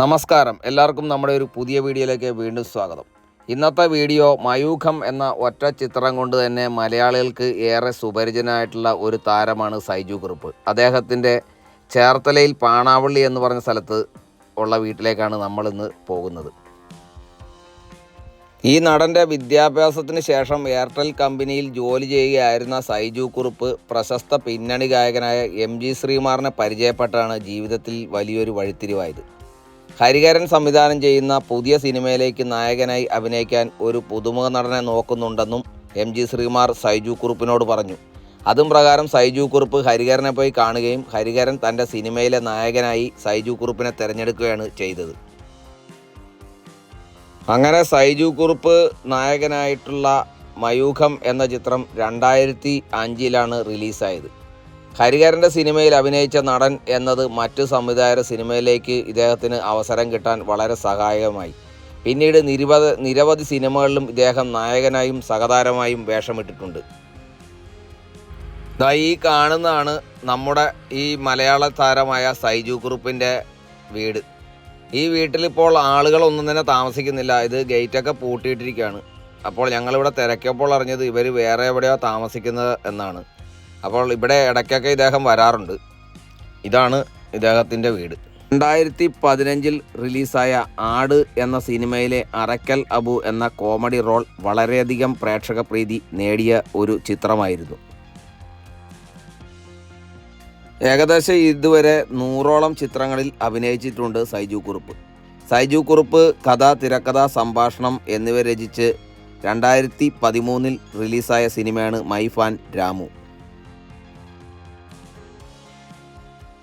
നമസ്കാരം. എല്ലാവർക്കും നമ്മുടെ ഒരു പുതിയ വീഡിയോയിലേക്ക് വീണ്ടും സ്വാഗതം. ഇന്നത്തെ വീഡിയോ മയൂഖം എന്ന ഒറ്റ ചിത്രം കൊണ്ട് തന്നെ മലയാളികൾക്ക് ഏറെ സുപരിചിതനായിട്ടുള്ള ഒരു താരമാണ് സൈജു കുറുപ്പ്. അദ്ദേഹത്തിന്റെ ചേർത്തലയിൽ പാണാവള്ളി എന്ന് പറഞ്ഞ സ്ഥലത്ത് ഉള്ള വീട്ടിലേക്കാണ് നമ്മളിന്ന് പോകുന്നത്. ഈ നടന്റെ വിദ്യാഭ്യാസത്തിന് ശേഷം എയർടെൽ കമ്പനിയിൽ ജോലി ചെയ്യുകയായിരുന്ന സൈജു കുറുപ്പ് പ്രശസ്ത പിന്നണി ഗായകനായ എം ജി ശ്രീമാറിനെ പരിചയപ്പെട്ടാണ് ജീവിതത്തിൽ വലിയൊരു വഴിത്തിരിവായത്. ഹരിഹരൻ സംവിധാനം ചെയ്യുന്ന പുതിയ സിനിമയിലേക്ക് നായകനായി അഭിനയിക്കാൻ ഒരു പുതുമുഖ നടനെ നോക്കുന്നുണ്ടെന്നും എം ജി ശ്രീകുമാർ സൈജു കുറുപ്പിനോട് പറഞ്ഞു. അതും പ്രകാരം സൈജു കുറുപ്പ് ഹരിഹരനെ പോയി കാണുകയും ഹരിഹരൻ തന്റെ സിനിമയിലെ നായകനായി സൈജു കുറുപ്പിനെ തിരഞ്ഞെടുക്കുകയാണ് ചെയ്തത്. അങ്ങനെ സൈജു കുറുപ്പ് നായകനായിട്ടുള്ള മയൂഖം എന്ന ചിത്രം രണ്ടായിരത്തി അഞ്ചിലാണ് റിലീസായത്. ഹരിഹരന്റെ സിനിമയിൽ അഭിനയിച്ച നടൻ എന്നത് മറ്റു സംവിധായക സിനിമയിലേക്ക് ഇദ്ദേഹത്തിന് അവസരം കിട്ടാൻ വളരെ സഹായകമായി. പിന്നീട് നിരവധ നിരവധി സിനിമകളിലും ഇദ്ദേഹം നായകനായും സഹതാരമായും വേഷമിട്ടിട്ടുണ്ട്. ദാ ഈ കാണുന്നതാണ് നമ്മുടെ ഈ മലയാള താരമായ സൈജു കുറുപ്പിന്റെ വീട്. ഈ വീട്ടിലിപ്പോൾ ആളുകളൊന്നും തന്നെ താമസിക്കുന്നില്ല. ഇത് ഗേറ്റൊക്കെ പൂട്ടിയിട്ടിരിക്കുകയാണ്. അപ്പോൾ ഞങ്ങളിവിടെ തിരക്കിയപ്പോൾ അറിഞ്ഞത് ഇവർ വേറെ എവിടെയോ താമസിക്കുന്നത് എന്നാണ്. അപ്പോൾ ഇവിടെ ഇടയ്ക്കൊക്കെ ഇദ്ദേഹം വരാറുണ്ട്. ഇതാണ് ഇദ്ദേഹത്തിന്റെ വീട്. രണ്ടായിരത്തി പതിനഞ്ചിൽ റിലീസായ ആട് എന്ന സിനിമയിലെ അറക്കൽ അബു എന്ന കോമഡി റോൾ വളരെയധികം പ്രേക്ഷക പ്രീതി നേടിയ ഒരു ചിത്രമായിരുന്നു. ഏകദേശം ഇതുവരെ നൂറോളം ചിത്രങ്ങളിൽ അഭിനയിച്ചിട്ടുണ്ട് സൈജു കുറുപ്പ്. സൈജു കുറുപ്പ് കഥ തിരക്കഥ സംഭാഷണം എന്നിവ രചിച്ച് രണ്ടായിരത്തി പതിമൂന്നിൽ റിലീസായ സിനിമയാണ് മൈ ഫാൻ രാമു.